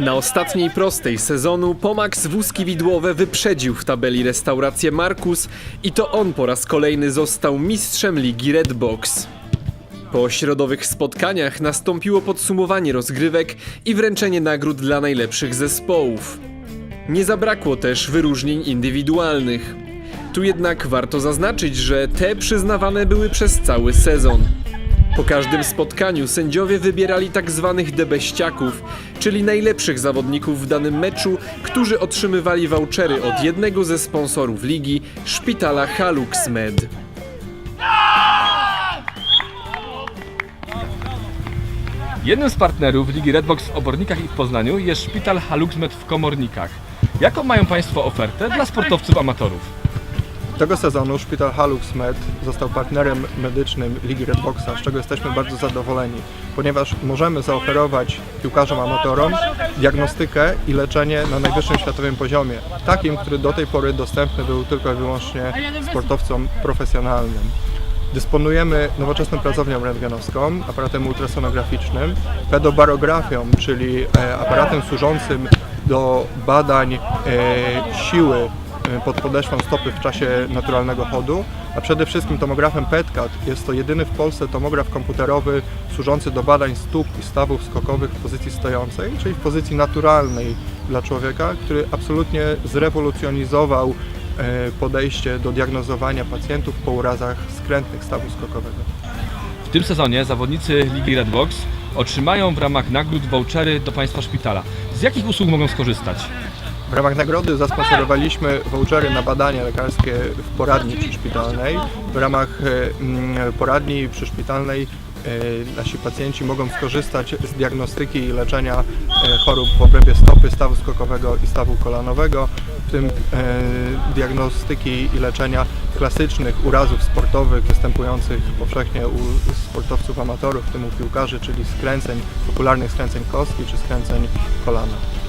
Na ostatniej prostej sezonu Pomax wózki widłowe wyprzedził w tabeli restaurację Markus i to on po raz kolejny został mistrzem ligi Redbox. Po środowych spotkaniach nastąpiło podsumowanie rozgrywek i wręczenie nagród dla najlepszych zespołów. Nie zabrakło też wyróżnień indywidualnych. Tu jednak warto zaznaczyć, że te przyznawane były przez cały sezon. Po każdym spotkaniu sędziowie wybierali tak zwanych debeściaków, czyli najlepszych zawodników w danym meczu, którzy otrzymywali vouchery od jednego ze sponsorów ligi, szpitala Halux Med. Jednym z partnerów Ligi Redbox w Obornikach i w Poznaniu jest szpital Haluxmed w Komornikach. Jaką mają Państwo ofertę dla sportowców amatorów? Tego sezonu szpital Halux Med został partnerem medycznym Ligi Redboxa, z czego jesteśmy bardzo zadowoleni, ponieważ możemy zaoferować piłkarzom amatorom diagnostykę i leczenie na najwyższym światowym poziomie, takim, który do tej pory dostępny był tylko i wyłącznie sportowcom profesjonalnym. Dysponujemy nowoczesną pracownią rentgenowską, aparatem ultrasonograficznym, pedobarografią, czyli e, aparatem służącym do badań e, siły pod podeszwą stopy w czasie naturalnego chodu, a przede wszystkim tomografem PETCAT. Jest to jedyny w Polsce tomograf komputerowy służący do badań stóp i stawów skokowych w pozycji stojącej, czyli w pozycji naturalnej dla człowieka, który absolutnie zrewolucjonizował e, podejście do diagnozowania pacjentów po urazach skrętnych stawu skokowego. W tym sezonie zawodnicy Ligi Redbox otrzymają w ramach nagród vouchery do Państwa szpitala. Z jakich usług mogą skorzystać? W ramach nagrody zasponsorowaliśmy vouchery na badania lekarskie w poradni przyszpitalnej. W ramach e, mm, poradni przyszpitalnej e, nasi pacjenci mogą skorzystać z diagnostyki i leczenia e, chorób w obrębie stopy, stawu skokowego i stawu kolanowego, w tym diagnostyki i leczenia klasycznych urazów sportowych występujących powszechnie u sportowców amatorów, w tym u piłkarzy, czyli skręceń, popularnych skręceń kostki czy skręceń kolana.